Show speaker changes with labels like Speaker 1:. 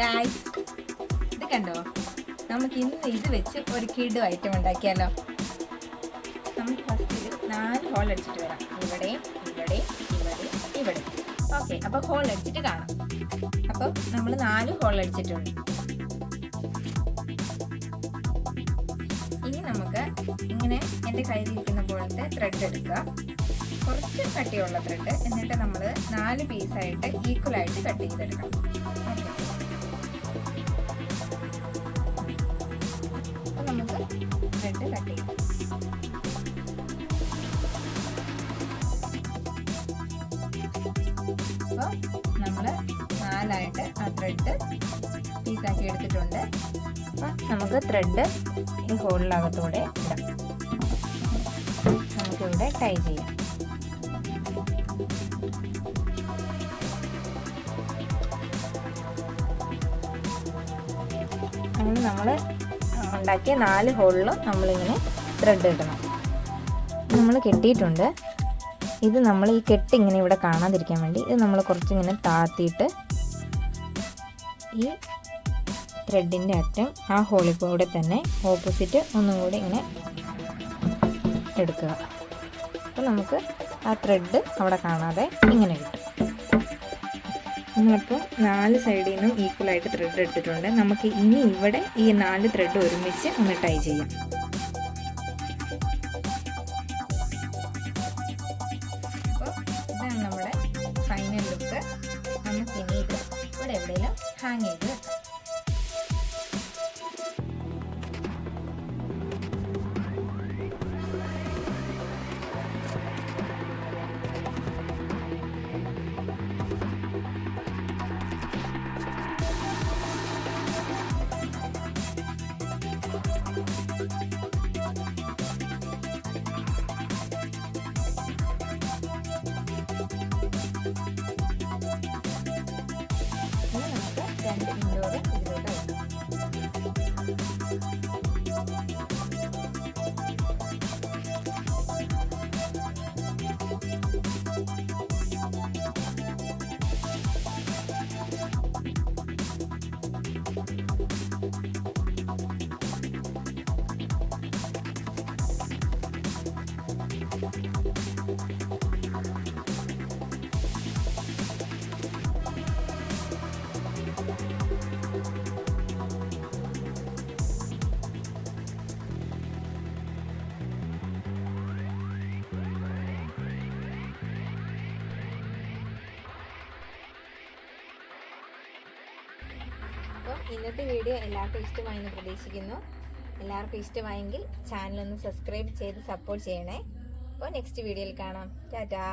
Speaker 1: Guys ഇത് കണ്ടോ? നമുക്ക് ഇന്ന് ഇത് വെച്ച് ഒരു കിഡ് ഐറ്റം ഉണ്ടാക്കിയാലോ? നമുക്ക് ഫസ്റ്റ് ഇത് നാല് ഹോൾ അടിച്ചിട്ട് വരാം. ഇവിടെ ഇവിടെ ഇവിടെ ഇവിടെ. ഓക്കെ അപ്പോൾ ഹോൾ അടിച്ചിട്ട് കാണാം. അപ്പോൾ നമ്മൾ നാല് ഹോൾ അടിച്ചിട്ടുണ്ട്. ഇനി നമുക്ക് ഇങ്ങനെ എന്റെ കയ്യിലിരിക്കുന്ന പോലത്തെ ത്രെഡ് എടുക്കുക കുറച്ച് കട്ടിയുള്ള ത്രെഡ് എന്നിട്ട് നമ്മൾ നാല് പീസായിട്ട് ഈക്വൽ ആയിട്ട് കട്ട് ചെയ്തെടുക്കണം ഓക്കെ അപ്പോൾ ത്രെഡ് കട്ട് ചെയ്യാം അപ്പോൾ നമ്മൾ നാലായിട്ട് ആ ത്രെഡ് പീസാക്കി എടുത്തിട്ടുണ്ട് അപ്പം നമുക്ക് ത്രെഡ് ഈ ഹോളിനകത്തൂടെ ഇടാം നമുക്കിവിടെ ടൈ ചെയ്യാം അങ്ങനെ നമ്മൾ ഉണ്ടാക്കിയ നാല് ഹോളിലും നമ്മളിങ്ങനെ ത്രെഡ് ഇടണം. നമ്മൾ കെട്ടിയിട്ടുണ്ട്. ഇത് നമ്മൾ ഈ കെട്ട് ഇങ്ങനെ ഇവിടെ കാണാതിരിക്കാൻ വേണ്ടി ഇത് നമ്മൾ കുറച്ചിങ്ങനെ താത്തിയിട്ട് ഈ ത്രെഡിന്റെ അറ്റം ആ ഹോളിൽ കൂടെ തന്നെ ഓപ്പോസിറ്റ് ഒന്നും കൂടി ഇങ്ങനെ എടുക്കുക. അപ്പോൾ നമുക്ക് ആ ത്രെഡ് അവിടെ കാണാതെ ഇങ്ങനെ കിട്ടും. നമ്മളിപ്പോൾ നാല് സൈഡിൽ നിന്നും ഈക്വലായിട്ട് ത്രെഡ് എടുത്തിട്ടുണ്ട്. നമുക്ക് ഇനി ഇവിടെ ഈ നാല് ത്രെഡ് ഒരുമിച്ച് ഒന്ന് ടൈ ചെയ്യാം. അപ്പോൾ ഇതാണ് നമ്മുടെ ഫൈനൽ ലുക്ക് നമുക്ക് ഇനി ഇത് ഇവിടെ എവിടെയെങ്കിലും ഹാങ് ചെയ്ത് രണ്ട് ഇൻഡോറ് അപ്പോൾ ഇന്നത്തെ വീഡിയോ എല്ലാവർക്കും ഇഷ്ടമായെന്ന് പ്രതീക്ഷിക്കുന്നു. എല്ലാവർക്കും ഇഷ്ടമായെങ്കിൽ ചാനലൊന്ന് സബ്സ്ക്രൈബ് ചെയ്ത് സപ്പോർട്ട് ചെയ്യണേ. അപ്പോൾ നെക്സ്റ്റ് വീഡിയോയിൽ കാണാം. ടാറ്റാ.